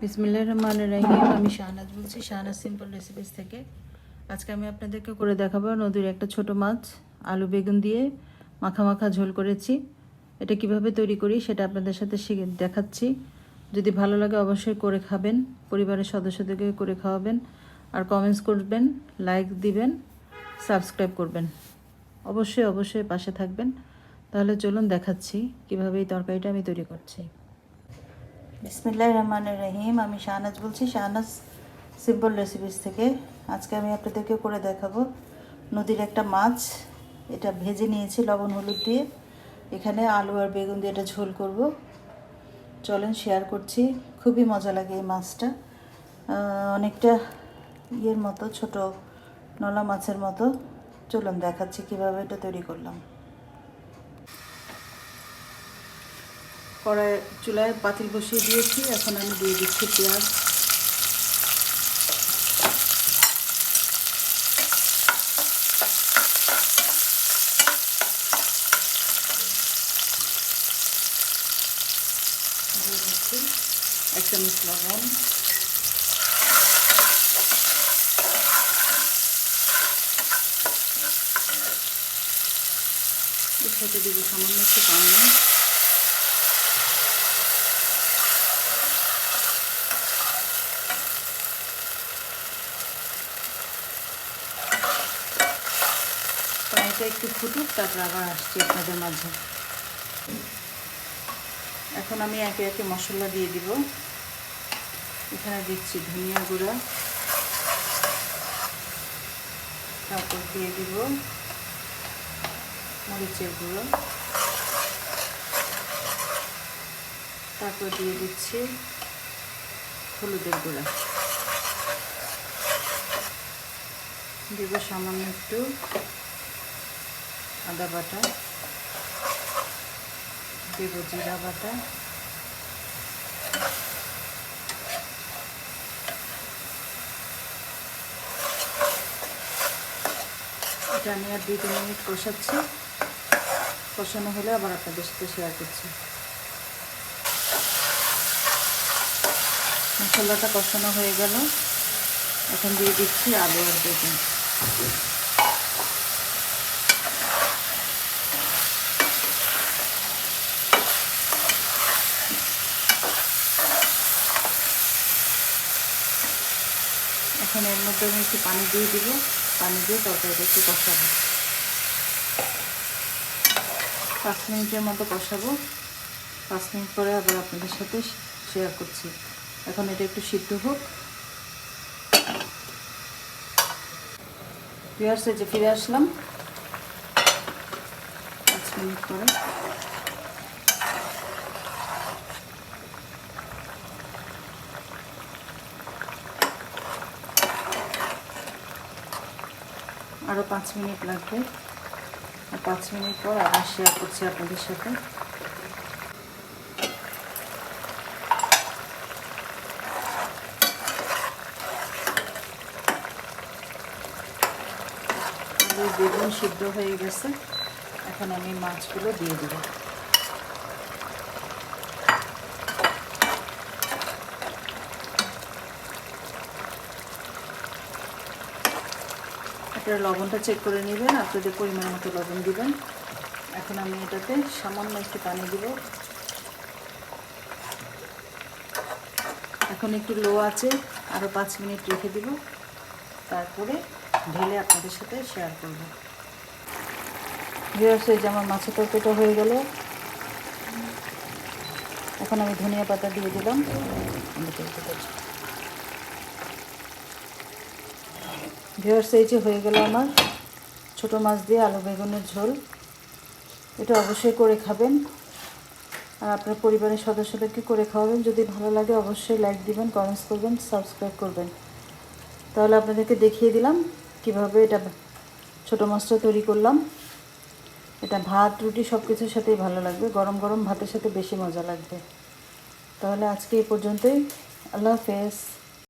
বিসমিল্লাহ রহমান রাহিম। আমি শাহনাজ বলছি, শাহনাজ সিম্পল রেসিপিস থেকে। আজকে আমি আপনাদেরকে করে দেখাবো নদীর একটা ছোট মাছ, আলু বেগুন দিয়ে মাখা মাখা ঝোল করেছি। এটা কীভাবে তৈরি করি সেটা আপনাদের সাথে দেখাচ্ছি। যদি ভালো লাগে অবশ্যই করে খাবেন, পরিবারের সদস্যদেরকে করে খাওয়াবেন। আর কমেন্টস করবেন লাইক দিবেন সাবস্ক্রাইব করবেন। অবশ্যই অবশ্যই পাশে থাকবেন। তাহলে চলুন দেখাচ্ছি কীভাবে এই তরকারিটা আমি তৈরি করছি। বিসমিল্লাহ রহমান রহিম। আমি শাহনাজ বলছি, শাহনাজ সিম্পল রেসিপিস থেকে। আজকে আমি আপনাদেরকে করে দেখাবো। নদীর একটা মাছ, এটা ভেজে নিয়েছি লবণ, হলুদ দিয়ে। এখানে আলু আর বেগুন দিয়ে এটা ঝোল করব। চলেন শেয়ার করছি। খুবই মজা লাগে এই মাছটা। অনেকটা ইয়ের মতো, ছোট নলা মাছের মতো। চলুন, দেখাচ্ছি কীভাবে এটা তৈরি করলাম। কড়াই চুলায় পাতিল বসিয়ে দিয়েছি। এখন আমি দিয়ে দিচ্ছি পেঁয়াজ। এক চামচ লবণ। সাথে দিব সামান্য একটু পানি। একটু ফুটুক, তারপর আবার আসছি আপনাদের মাঝে। এখন আমি একে একে মশলা দিয়ে দিব। এখানে দিচ্ছি ধনিয়া গুঁড়া। তারপর দিয়ে দিব মরিচের গুঁড়ো। তারপর দিয়ে দিচ্ছি হলুদের গুঁড়া। দিব সামান্য একটু। আদা বাটা, দেব জিরা বাটা, এটা আমি আর দুই তিন মিনিট কষাচ্ছি। কষানো হলে আবার আপনাদের সাথে শেয়ার করছি। মশলাটা কষানো হয়ে গেল। এখন দিয়ে দিচ্ছি আলু আর বেগুন। এখন এর মধ্যে আমি একটু পানি দিয়ে দিব। পানি দিয়ে তরকারিটা একটু কষাবো। পাঁচ মিনিটের মতো কষাবো। পাঁচ মিনিট পরে আবার আপনাদের সাথে শেয়ার করছি। এখন এটা একটু সিদ্ধ হোক। ভিউয়ার্সে যে ফিরে আসলাম। পাঁচ মিনিট পরে। আরও পাঁচ মিনিট লাগবে। আর পাঁচ মিনিট পর আবার শেয়ার করছি আপনাদের সাথে। বেগুন সিদ্ধ হয়ে গেছে। এখন আমি মাছগুলো দিয়ে দেব। আপনারা লবণটা চেক করে নেবেন, আপনাদের পরিমাণ মতো লবণ দিবেন। এখন আমি এটাতে সামান্য একটু পানি দিব। এখন একটু লো আছে আরও পাঁচ মিনিট রেখে দিব। তারপরে ঢেলে আপনাদের সাথে শেয়ার করব। এই যে আমার মাছের তরকারিটা হয়ে গেল। এখন আমি ধনিয়া পাতা দিয়ে দিলাম। ভিউয়ার্স এই যে হয়ে গেল আমার। ছোট মাছ দিয়ে আলু বেগুনের ঝোল। এটা অবশ্যই করে খাবেন। আর আপনার পরিবারের সদস্যদেরকে করে খাওয়াবেন। যদি ভালো লাগে অবশ্যই লাইক দিবেন কমেন্টস করবেন সাবস্ক্রাইব করবেন। তাহলে আপনাদেরকে দেখিয়ে দিলাম কীভাবে এটা ছোটো মাছটা তৈরি করলাম। এটা ভাত, রুটি সব কিছুর সাথেই ভালো লাগবে। গরম গরম ভাতের সাথে বেশি মজা লাগবে। তাহলে আজকে এই পর্যন্তই। আল্লাহ হাফেজ।